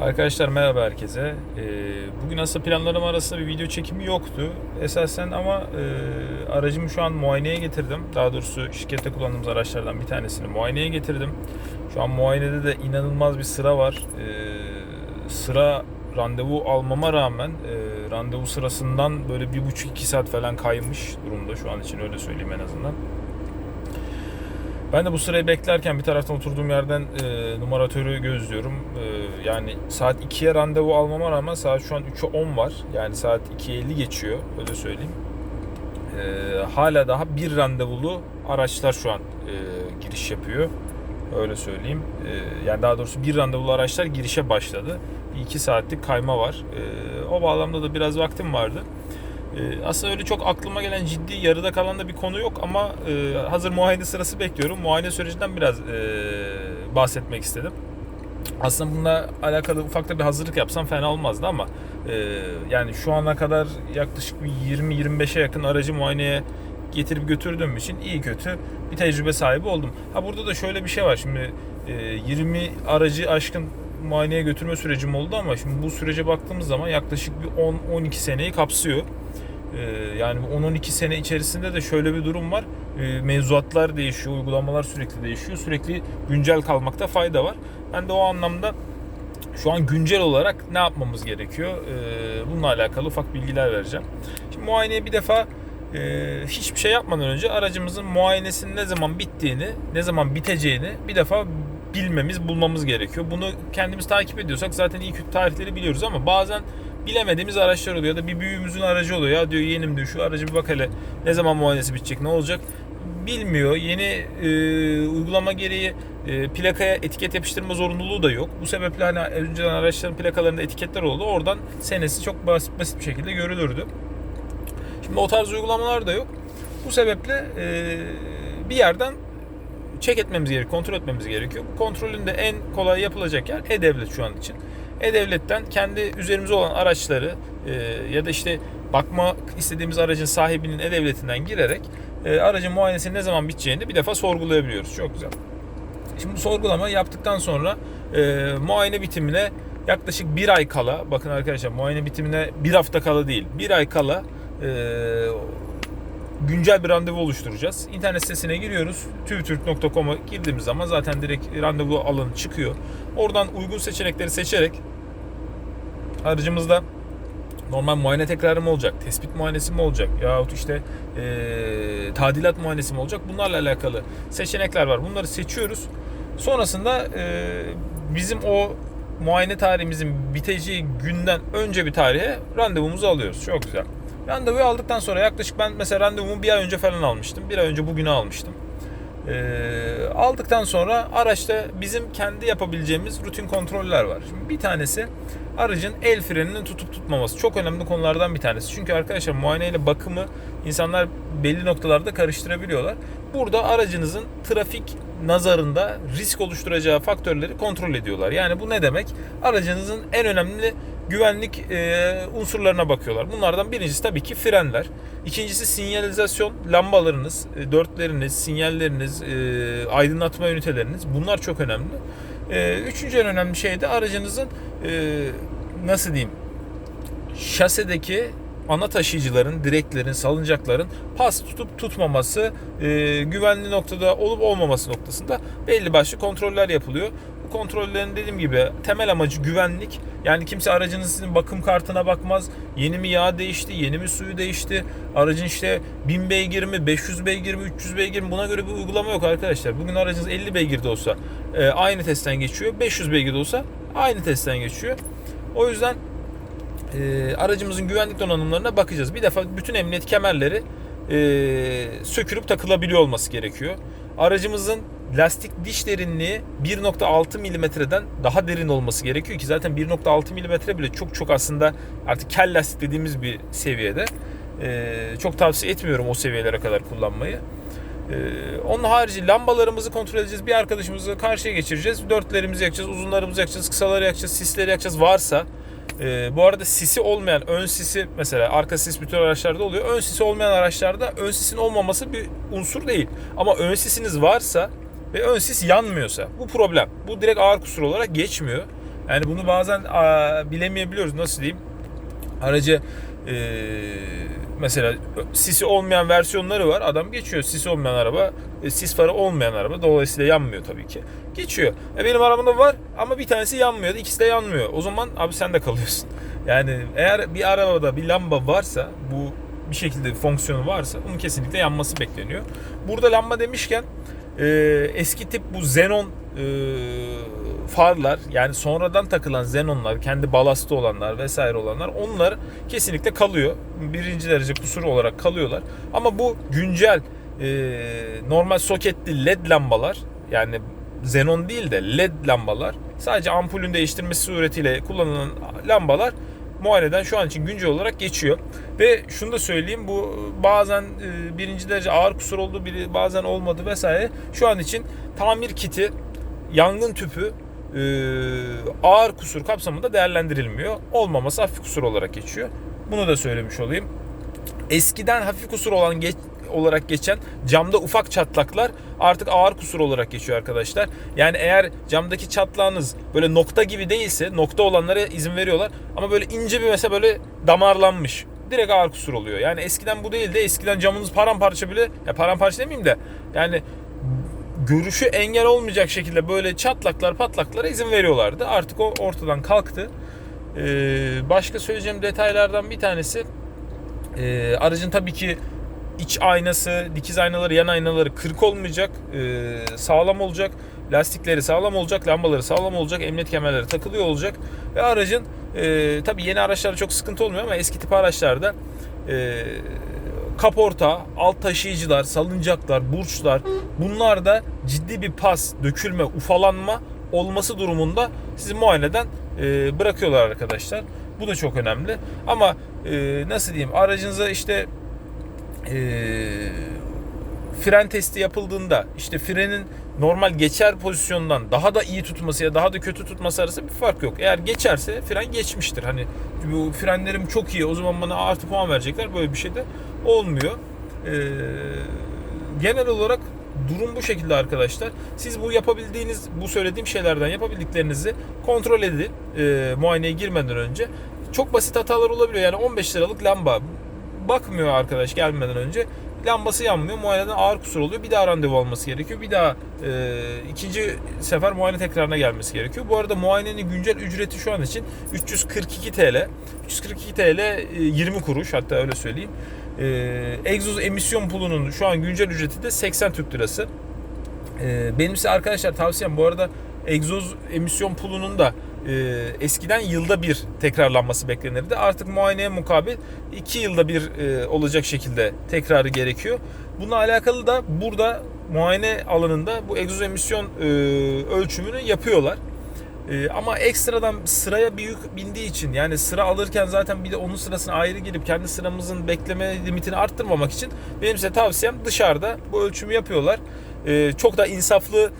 Arkadaşlar merhaba herkese. Ee, bugün aslında planlarım arasında bir video çekimi yoktu. Esasen ama e, aracımı şu an muayeneye getirdim. Daha doğrusu şirkette kullandığımız araçlardan bir tanesini muayeneye getirdim. Şu an muayenede de inanılmaz bir sıra var. Ee, sıra randevu almama rağmen e, randevu sırasından böyle bir buçuk iki saat falan kaymış durumda şu an için öyle söyleyeyim en azından. Ben de bu sırayı beklerken bir taraftan oturduğum yerden e, numaratörü gözlüyorum. E, yani saat 2'ye randevu almama rağmen saat şu an 3'e 10 var. Yani saat 2'ye 50 geçiyor öyle söyleyeyim. E, hala daha bir randevulu araçlar şu an e, giriş yapıyor. Öyle söyleyeyim. E, yani daha doğrusu bir randevulu araçlar girişe başladı. Bir saatlik kayma var. E, o bağlamda da biraz vaktim vardı. Ee, aslında öyle çok aklıma gelen ciddi yarıda kalan da bir konu yok ama e, hazır muayene sırası bekliyorum. Muayene sürecinden biraz e, bahsetmek istedim. Aslında bununla alakalı ufak da bir hazırlık yapsam fena olmazdı ama e, yani şu ana kadar yaklaşık bir 20-25'e yakın aracı muayeneye getirip götürdüğüm için iyi kötü bir tecrübe sahibi oldum. Ha burada da şöyle bir şey var şimdi e, 20 aracı aşkın muayeneye götürme sürecim oldu ama şimdi bu sürece baktığımız zaman yaklaşık bir 10-12 seneyi kapsıyor. Ee, yani 10-12 sene içerisinde de şöyle bir durum var. Ee, Mevzuatlar değişiyor, uygulamalar sürekli değişiyor. Sürekli güncel kalmakta fayda var. Ben de o anlamda şu an güncel olarak ne yapmamız gerekiyor? Ee, Bununla alakalı ufak bilgiler vereceğim. Şimdi muayeneye bir defa e, hiçbir şey yapmadan önce aracımızın muayenesinin ne zaman bittiğini, ne zaman biteceğini bir defa bilmemiz, bulmamız gerekiyor. Bunu kendimiz takip ediyorsak zaten iyi kötü tarihleri biliyoruz ama bazen bilemediğimiz araçlar oluyor ya da bir büyüğümüzün aracı oluyor. Ya diyor yeğenim diyor şu aracı bir bak hele ne zaman muayenesi bitecek ne olacak bilmiyor. Yeni e, uygulama gereği e, plakaya etiket yapıştırma zorunluluğu da yok. Bu sebeple hani önceden araçların plakalarında etiketler oldu. Oradan senesi çok basit basit bir şekilde görülürdü. Şimdi o tarz uygulamalar da yok. Bu sebeple e, bir yerden check etmemiz gerekiyor, kontrol etmemiz gerekiyor. Bu kontrolün de en kolay yapılacak yer E-Devlet şu an için. E-Devlet'ten kendi üzerimize olan araçları e, ya da işte bakmak istediğimiz aracın sahibinin E-Devlet'inden girerek e, aracın muayenesinin ne zaman biteceğini bir defa sorgulayabiliyoruz. Çok güzel. Şimdi bu sorgulama yaptıktan sonra e, muayene bitimine yaklaşık bir ay kala, bakın arkadaşlar muayene bitimine bir hafta kala değil, bir ay kala güncel bir randevu oluşturacağız. İnternet sitesine giriyoruz. tüvtürk.com'a girdiğimiz zaman zaten direkt randevu alanı çıkıyor. Oradan uygun seçenekleri seçerek aracımızda normal muayene tekrarı mı olacak, tespit muayenesi mi olacak yahut işte e, tadilat muayenesi mi olacak bunlarla alakalı seçenekler var. Bunları seçiyoruz. Sonrasında e, bizim o muayene tarihimizin biteceği günden önce bir tarihe randevumuzu alıyoruz. Çok güzel. Randevuyu aldıktan sonra yaklaşık ben mesela randevumu bir ay önce falan almıştım. Bir ay önce bugünü almıştım. Ee, aldıktan sonra araçta bizim kendi yapabileceğimiz rutin kontroller var. Şimdi bir tanesi aracın el freninin tutup tutmaması. Çok önemli konulardan bir tanesi. Çünkü arkadaşlar muayene ile bakımı insanlar belli noktalarda karıştırabiliyorlar. Burada aracınızın trafik nazarında risk oluşturacağı faktörleri kontrol ediyorlar. Yani bu ne demek? Aracınızın en önemli güvenlik e, unsurlarına bakıyorlar. Bunlardan birincisi tabii ki frenler. İkincisi sinyalizasyon, lambalarınız, e, dörtleriniz, sinyalleriniz, e, aydınlatma üniteleriniz. Bunlar çok önemli. E, üçüncü en önemli şey de aracınızın e, nasıl diyeyim şasedeki ana taşıyıcıların, direklerin, salıncakların pas tutup tutmaması, e, güvenli noktada olup olmaması noktasında belli başlı kontroller yapılıyor. Kontrollerin dediğim gibi temel amacı güvenlik. Yani kimse aracınızın bakım kartına bakmaz. Yeni mi yağ değişti, yeni mi suyu değişti, aracın işte 1000 beygir mi, 500 beygir mi, 300 beygir mi buna göre bir uygulama yok arkadaşlar. Bugün aracınız 50 beygir de olsa e, aynı testten geçiyor, 500 beygir de olsa aynı testten geçiyor. O yüzden e, aracımızın güvenlik donanımlarına bakacağız. Bir defa bütün emniyet kemerleri e, sökülüp takılabiliyor olması gerekiyor. Aracımızın lastik diş derinliği 1.6 milimetreden daha derin olması gerekiyor ki zaten 1.6 milimetre bile çok çok aslında artık kel lastik dediğimiz bir seviyede. E, çok tavsiye etmiyorum o seviyelere kadar kullanmayı. Ee, onun harici lambalarımızı kontrol edeceğiz. Bir arkadaşımızı karşıya geçireceğiz. Dörtlerimizi yakacağız, uzunlarımızı yakacağız, kısaları yakacağız, sisleri yakacağız. Varsa e, bu arada sisi olmayan ön sisi mesela arka sis bütün araçlarda oluyor. Ön sisi olmayan araçlarda ön sisin olmaması bir unsur değil. Ama ön sisiniz varsa ve ön sis yanmıyorsa bu problem. Bu direkt ağır kusur olarak geçmiyor. Yani bunu bazen aa, bilemeyebiliyoruz. Nasıl diyeyim? Aracı e, mesela sisi olmayan versiyonları var. Adam geçiyor. Sisi olmayan araba, e, sis farı olmayan araba. Dolayısıyla yanmıyor tabii ki. Geçiyor. E, benim arabamda var ama bir tanesi yanmıyor. ikisi de yanmıyor. O zaman abi sen de kalıyorsun. Yani eğer bir arabada bir lamba varsa bu bir şekilde bir fonksiyonu varsa bunun kesinlikle yanması bekleniyor. Burada lamba demişken e, eski tip bu xenon e, farlar yani sonradan takılan xenonlar kendi balastı olanlar vesaire olanlar onlar kesinlikle kalıyor. Birinci derece kusur olarak kalıyorlar. Ama bu güncel e, normal soketli led lambalar yani xenon değil de led lambalar sadece ampulün değiştirmesi suretiyle kullanılan lambalar muayeneden şu an için güncel olarak geçiyor. Ve şunu da söyleyeyim bu bazen e, birinci derece ağır kusur oldu bazen olmadı vesaire. Şu an için tamir kiti, yangın tüpü e, ağır kusur kapsamında değerlendirilmiyor. Olmaması hafif kusur olarak geçiyor. Bunu da söylemiş olayım. Eskiden hafif kusur olan geç, olarak geçen camda ufak çatlaklar artık ağır kusur olarak geçiyor arkadaşlar. Yani eğer camdaki çatlağınız böyle nokta gibi değilse nokta olanlara izin veriyorlar. Ama böyle ince bir mesela böyle damarlanmış. Direkt ağır kusur oluyor. Yani eskiden bu değil de eskiden camınız paramparça bile ya paramparça demeyeyim de yani görüşü engel olmayacak şekilde böyle çatlaklar patlaklara izin veriyorlardı. Artık o ortadan kalktı. Ee, başka söyleyeceğim detaylardan bir tanesi e, aracın tabii ki iç aynası, dikiz aynaları, yan aynaları kırık olmayacak, e, sağlam olacak. Lastikleri sağlam olacak, lambaları sağlam olacak, emniyet kemerleri takılıyor olacak. Ve aracın e, tabii yeni araçlarda çok sıkıntı olmuyor ama eski tip araçlarda e, kaporta, alt taşıyıcılar, salıncaklar, burçlar bunlar da ciddi bir pas, dökülme, ufalanma olması durumunda sizi muayeneden e, bırakıyorlar arkadaşlar. Bu da çok önemli. Ama e, nasıl diyeyim aracınıza işte e, fren testi yapıldığında işte frenin normal geçer pozisyondan daha da iyi tutması ya daha da kötü tutması arasında bir fark yok. Eğer geçerse fren geçmiştir. Hani bu frenlerim çok iyi o zaman bana artı puan verecekler. Böyle bir şey de olmuyor. Ee, genel olarak durum bu şekilde arkadaşlar. Siz bu yapabildiğiniz, bu söylediğim şeylerden yapabildiklerinizi kontrol edin e, muayeneye girmeden önce. Çok basit hatalar olabiliyor. Yani 15 liralık lamba bakmıyor arkadaş gelmeden önce. Lambası yanmıyor. Muayeneden ağır kusur oluyor. Bir daha randevu alması gerekiyor. Bir daha e, ikinci sefer muayene tekrarına gelmesi gerekiyor. Bu arada muayenenin güncel ücreti şu an için 342 TL. 342 TL e, 20 kuruş hatta öyle söyleyeyim. E, egzoz emisyon pulunun şu an güncel ücreti de 80 Türk lirası. E, benim size arkadaşlar tavsiyem bu arada egzoz emisyon pulunun da e, eskiden yılda bir tekrarlanması beklenirdi. Artık muayeneye mukabil 2 yılda bir e, olacak şekilde tekrarı gerekiyor. Bununla alakalı da burada muayene alanında bu egzoz emisyon e, ölçümünü yapıyorlar. E, ama ekstradan sıraya bir yük bindiği için yani sıra alırken zaten bir de onun sırasına ayrı girip kendi sıramızın bekleme limitini arttırmamak için benim size tavsiyem dışarıda bu ölçümü yapıyorlar. E, çok da insaflı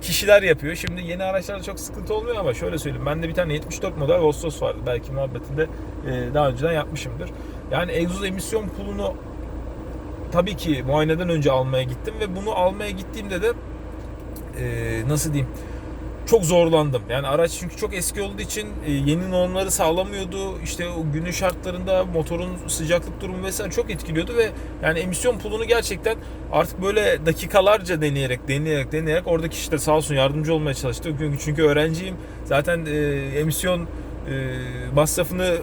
kişiler yapıyor. Şimdi yeni araçlarda çok sıkıntı olmuyor ama şöyle söyleyeyim. Bende bir tane 74 model Vostos vardı. Belki muhabbetinde e, daha önceden yapmışımdır. Yani egzoz emisyon pulunu tabii ki muayeneden önce almaya gittim ve bunu almaya gittiğimde de e, nasıl diyeyim çok zorlandım. Yani araç çünkü çok eski olduğu için e, yeni normları sağlamıyordu. İşte o günün şartlarında motorun sıcaklık durumu vesaire çok etkiliyordu ve yani emisyon pulunu gerçekten artık böyle dakikalarca deneyerek deneyerek deneyerek oradaki işte sağ olsun yardımcı olmaya çalıştı. Çünkü, çünkü öğrenciyim. Zaten e, emisyon e, masrafını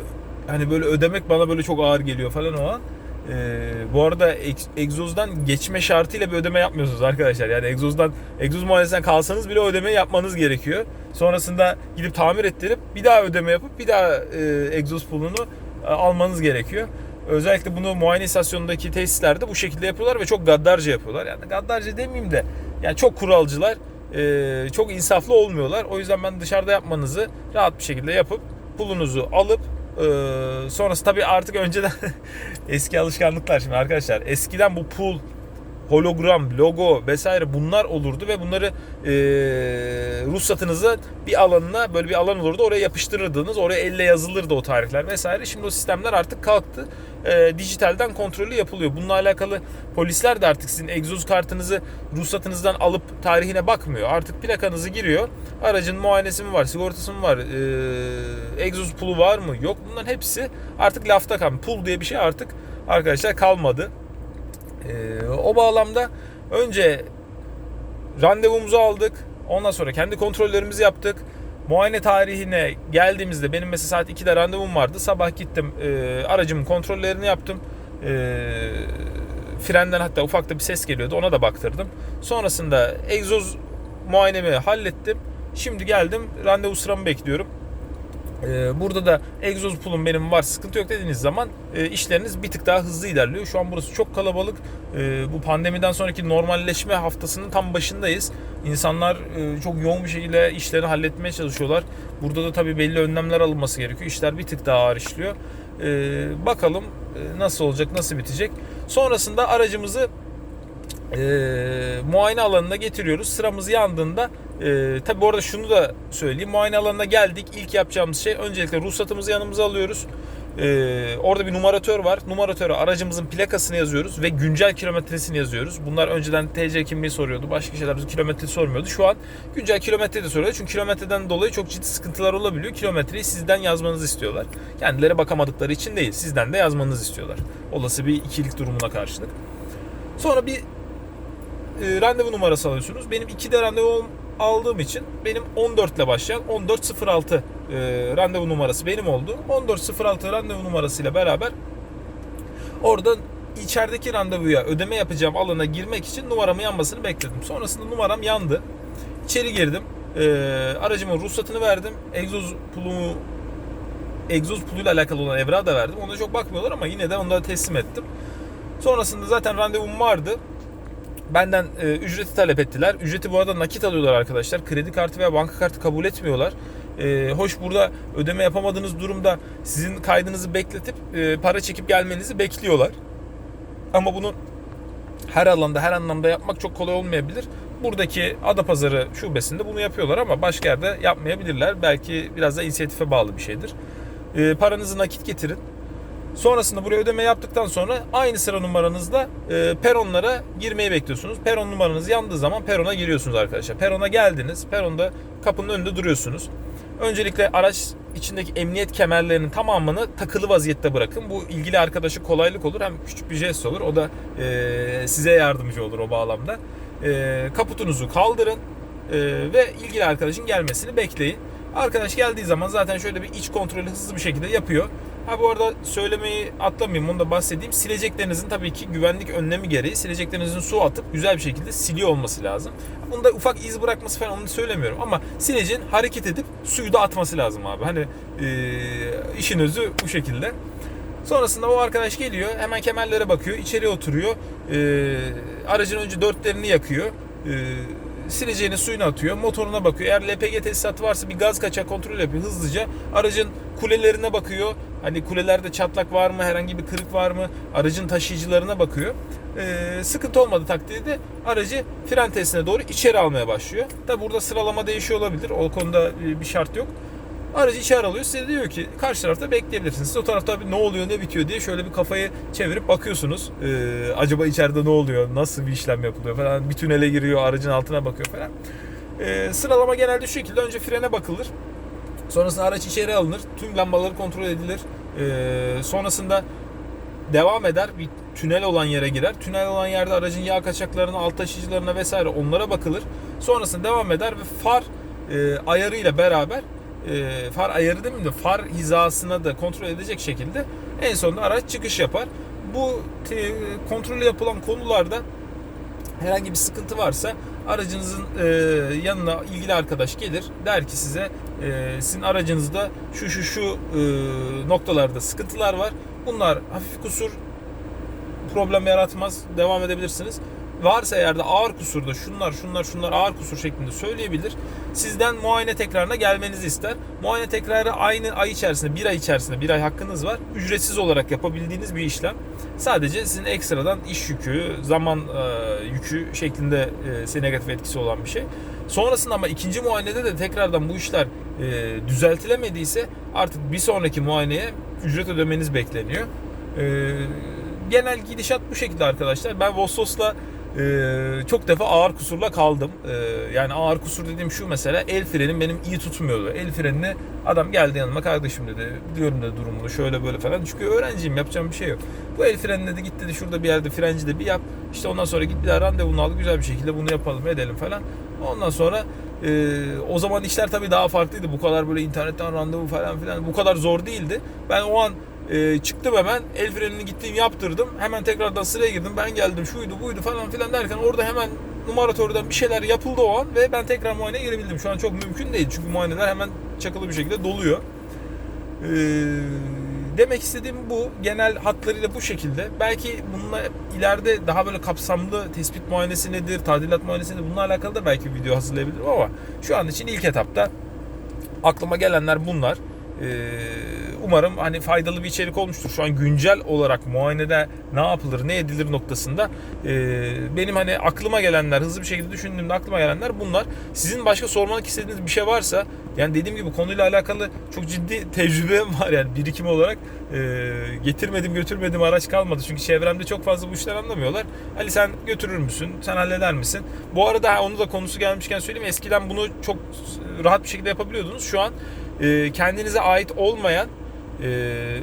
hani böyle ödemek bana böyle çok ağır geliyor falan o an. Ee, bu arada egzozdan geçme şartıyla bir ödeme yapmıyorsunuz arkadaşlar. Yani egzozdan egzoz muayenesinden kalsanız bile o ödemeyi yapmanız gerekiyor. Sonrasında gidip tamir ettirip bir daha ödeme yapıp bir daha e, egzoz pulunu e, almanız gerekiyor. Özellikle bunu muayene istasyonundaki tesislerde bu şekilde yapıyorlar ve çok gaddarca yapıyorlar. Yani gaddarca demeyeyim de yani çok kuralcılar, e, çok insaflı olmuyorlar. O yüzden ben dışarıda yapmanızı rahat bir şekilde yapıp pulunuzu alıp ee, sonrası tabii artık önceden eski alışkanlıklar şimdi arkadaşlar. Eskiden bu pul hologram, logo vesaire bunlar olurdu ve bunları e, ruhsatınıza bir alanına böyle bir alan olurdu. Oraya yapıştırırdınız. Oraya elle yazılırdı o tarihler vesaire. Şimdi o sistemler artık kalktı. E, dijitalden kontrolü yapılıyor. Bununla alakalı polisler de artık sizin egzoz kartınızı ruhsatınızdan alıp tarihine bakmıyor. Artık plakanızı giriyor. Aracın muayenesi mi var, sigortası mı var, e, egzoz pulu var mı, yok. Bunların hepsi artık lafta kalmış. Pul diye bir şey artık arkadaşlar kalmadı. E, o bağlamda önce randevumuzu aldık. Ondan sonra kendi kontrollerimizi yaptık. Muayene tarihine geldiğimizde benim mesela saat 2'de randevum vardı. Sabah gittim e, aracımın kontrollerini yaptım. E, frenden hatta ufak da bir ses geliyordu ona da baktırdım. Sonrasında egzoz muayenemi hallettim. Şimdi geldim randevu sıramı bekliyorum. Ee, burada da egzoz pulum benim var sıkıntı yok dediğiniz zaman e, işleriniz bir tık daha hızlı ilerliyor. Şu an burası çok kalabalık. E, bu pandemiden sonraki normalleşme haftasının tam başındayız. İnsanlar e, çok yoğun bir şekilde işlerini halletmeye çalışıyorlar. Burada da tabii belli önlemler alınması gerekiyor. İşler bir tık daha ağır işliyor. E, bakalım e, nasıl olacak, nasıl bitecek. Sonrasında aracımızı e, muayene alanına getiriyoruz. Sıramız yandığında e, tabi bu arada şunu da söyleyeyim. Muayene alanına geldik. İlk yapacağımız şey öncelikle ruhsatımızı yanımıza alıyoruz. E, orada bir numaratör var. Numaratöre aracımızın plakasını yazıyoruz ve güncel kilometresini yazıyoruz. Bunlar önceden TC kimliği soruyordu. Başka şeyler bize kilometre sormuyordu. Şu an güncel kilometre de soruyor. Çünkü kilometreden dolayı çok ciddi sıkıntılar olabiliyor. Kilometreyi sizden yazmanızı istiyorlar. Kendileri bakamadıkları için değil. Sizden de yazmanızı istiyorlar. Olası bir ikilik durumuna karşılık. Sonra bir e, randevu numarası alıyorsunuz. Benim 2'de randevu aldığım için benim 14 ile başlayan 1406 e, randevu numarası benim oldu. 1406 randevu numarasıyla beraber oradan içerideki randevuya ödeme yapacağım alana girmek için numaramın yanmasını bekledim. Sonrasında numaram yandı. İçeri girdim. E, aracımın ruhsatını verdim. Egzoz pulumu egzoz puluyla alakalı olan evrağı da verdim. Ona çok bakmıyorlar ama yine de onu da teslim ettim. Sonrasında zaten randevum vardı. Benden e, ücreti talep ettiler. Ücreti bu arada nakit alıyorlar arkadaşlar. Kredi kartı veya banka kartı kabul etmiyorlar. E, hoş burada ödeme yapamadığınız durumda sizin kaydınızı bekletip e, para çekip gelmenizi bekliyorlar. Ama bunu her alanda her anlamda yapmak çok kolay olmayabilir. Buradaki Adapazarı şubesinde bunu yapıyorlar ama başka yerde yapmayabilirler. Belki biraz da inisiyatife bağlı bir şeydir. E, paranızı nakit getirin. Sonrasında buraya ödeme yaptıktan sonra aynı sıra numaranızda e, peronlara girmeyi bekliyorsunuz. Peron numaranız yandığı zaman perona giriyorsunuz arkadaşlar. Perona geldiniz. Peronda kapının önünde duruyorsunuz. Öncelikle araç içindeki emniyet kemerlerinin tamamını takılı vaziyette bırakın. Bu ilgili arkadaşı kolaylık olur. Hem küçük bir jest olur. O da e, size yardımcı olur o bağlamda. E, kaputunuzu kaldırın e, ve ilgili arkadaşın gelmesini bekleyin. Arkadaş geldiği zaman zaten şöyle bir iç kontrolü hızlı bir şekilde yapıyor. Ha bu arada söylemeyi atlamayayım onu da bahsedeyim. Sileceklerinizin tabii ki güvenlik önlemi gereği sileceklerinizin su atıp güzel bir şekilde siliyor olması lazım. Bunda ufak iz bırakması falan onu söylemiyorum ama silecin hareket edip suyu da atması lazım abi. Hani e, işin özü bu şekilde. Sonrasında o arkadaş geliyor hemen kemerlere bakıyor içeriye oturuyor. E, aracın önce dörtlerini yakıyor. E, sileceğini suyunu atıyor. Motoruna bakıyor. Eğer LPG tesisatı varsa bir gaz kaçak kontrol yapıyor hızlıca. Aracın kulelerine bakıyor. Hani kulelerde çatlak var mı? Herhangi bir kırık var mı? Aracın taşıyıcılarına bakıyor. Ee, sıkıntı olmadı takdirde aracı fren testine doğru içeri almaya başlıyor. Tabi burada sıralama değişiyor olabilir. O konuda bir şart yok. Aracı içeri alıyor. Size diyor ki karşı tarafta bekleyebilirsiniz. Siz o tarafta bir ne oluyor ne bitiyor diye şöyle bir kafayı çevirip bakıyorsunuz. Ee, acaba içeride ne oluyor? Nasıl bir işlem yapılıyor falan. Bir tünele giriyor aracın altına bakıyor falan. Ee, sıralama genelde şu şekilde. Önce frene bakılır. Sonrasında araç içeri alınır. Tüm lambaları kontrol edilir. Ee, sonrasında devam eder. Bir tünel olan yere girer. Tünel olan yerde aracın yağ kaçaklarına, alt taşıyıcılarına vesaire onlara bakılır. Sonrasında devam eder ve far e, ayarıyla beraber e, far ayarı değil mi far hizasına da kontrol edecek şekilde en sonunda araç çıkış yapar. Bu te, kontrolü yapılan konularda herhangi bir sıkıntı varsa aracınızın e, yanına ilgili arkadaş gelir der ki size e, sizin aracınızda şu şu şu e, noktalarda sıkıntılar var. Bunlar hafif kusur problem yaratmaz. Devam edebilirsiniz. Varsa eğer de ağır kusurda şunlar şunlar şunlar ağır kusur şeklinde söyleyebilir. Sizden muayene tekrarına gelmenizi ister. Muayene tekrarı aynı ay içerisinde bir ay içerisinde bir ay hakkınız var. Ücretsiz olarak yapabildiğiniz bir işlem. Sadece sizin ekstradan iş yükü, zaman e, yükü şeklinde e, negatif etkisi olan bir şey. Sonrasında ama ikinci muayenede de tekrardan bu işler e, düzeltilemediyse artık bir sonraki muayeneye ücret ödemeniz bekleniyor. E, genel gidişat bu şekilde arkadaşlar. Ben Vossos'la e, çok defa ağır kusurla kaldım. E, yani ağır kusur dediğim şu mesela el frenim benim iyi tutmuyordu. El frenini adam geldi yanıma kardeşim dedi. Diyorum dedi durumunu şöyle böyle falan. Çünkü öğrenciyim yapacağım bir şey yok. Bu el freni dedi git dedi şurada bir yerde frenci de bir yap. İşte ondan sonra git bir daha randevunu al güzel bir şekilde bunu yapalım edelim falan. Ondan sonra e, o zaman işler tabii daha farklıydı. Bu kadar böyle internetten randevu falan filan bu kadar zor değildi. Ben o an e, çıktım hemen el frenini gittim yaptırdım. Hemen tekrardan sıraya girdim. Ben geldim şuydu buydu falan filan derken orada hemen numaratörden bir şeyler yapıldı o an ve ben tekrar muayeneye girebildim. Şu an çok mümkün değil çünkü muayeneler hemen çakılı bir şekilde doluyor. Ee, demek istediğim bu. Genel hatlarıyla bu şekilde. Belki bununla ileride daha böyle kapsamlı tespit muayenesi nedir, tadilat muayenesi nedir bununla alakalı da belki video hazırlayabilirim ama şu an için ilk etapta aklıma gelenler bunlar. Ee, umarım hani faydalı bir içerik olmuştur. Şu an güncel olarak muayenede ne yapılır, ne edilir noktasında ee, benim hani aklıma gelenler, hızlı bir şekilde düşündüğümde aklıma gelenler bunlar. Sizin başka sormak istediğiniz bir şey varsa yani dediğim gibi konuyla alakalı çok ciddi tecrübem var yani birikim olarak ee, getirmedim götürmedim araç kalmadı. Çünkü çevremde çok fazla bu işler anlamıyorlar. Ali sen götürür müsün? Sen halleder misin? Bu arada onu da konusu gelmişken söyleyeyim. Eskiden bunu çok rahat bir şekilde yapabiliyordunuz. Şu an e, kendinize ait olmayan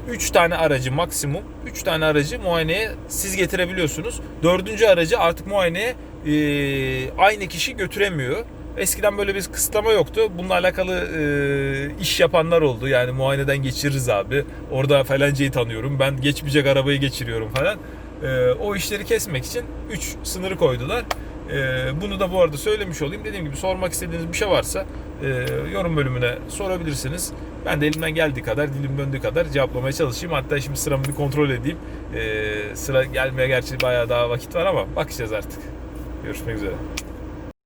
3 tane aracı maksimum 3 tane aracı muayeneye siz getirebiliyorsunuz. Dördüncü aracı artık muayeneye e, aynı kişi götüremiyor. Eskiden böyle bir kısıtlama yoktu. Bununla alakalı e, iş yapanlar oldu. Yani muayeneden geçiririz abi. Orada falancayı tanıyorum. Ben geçmeyecek arabayı geçiriyorum falan. E, o işleri kesmek için 3 sınırı koydular. E, bunu da bu arada söylemiş olayım. Dediğim gibi sormak istediğiniz bir şey varsa e, yorum bölümüne sorabilirsiniz. Ben de elimden geldiği kadar, dilim döndüğü kadar cevaplamaya çalışayım. Hatta şimdi sıramı bir kontrol edeyim. E, sıra gelmeye gerçi bayağı daha vakit var ama bakacağız artık. Görüşmek üzere.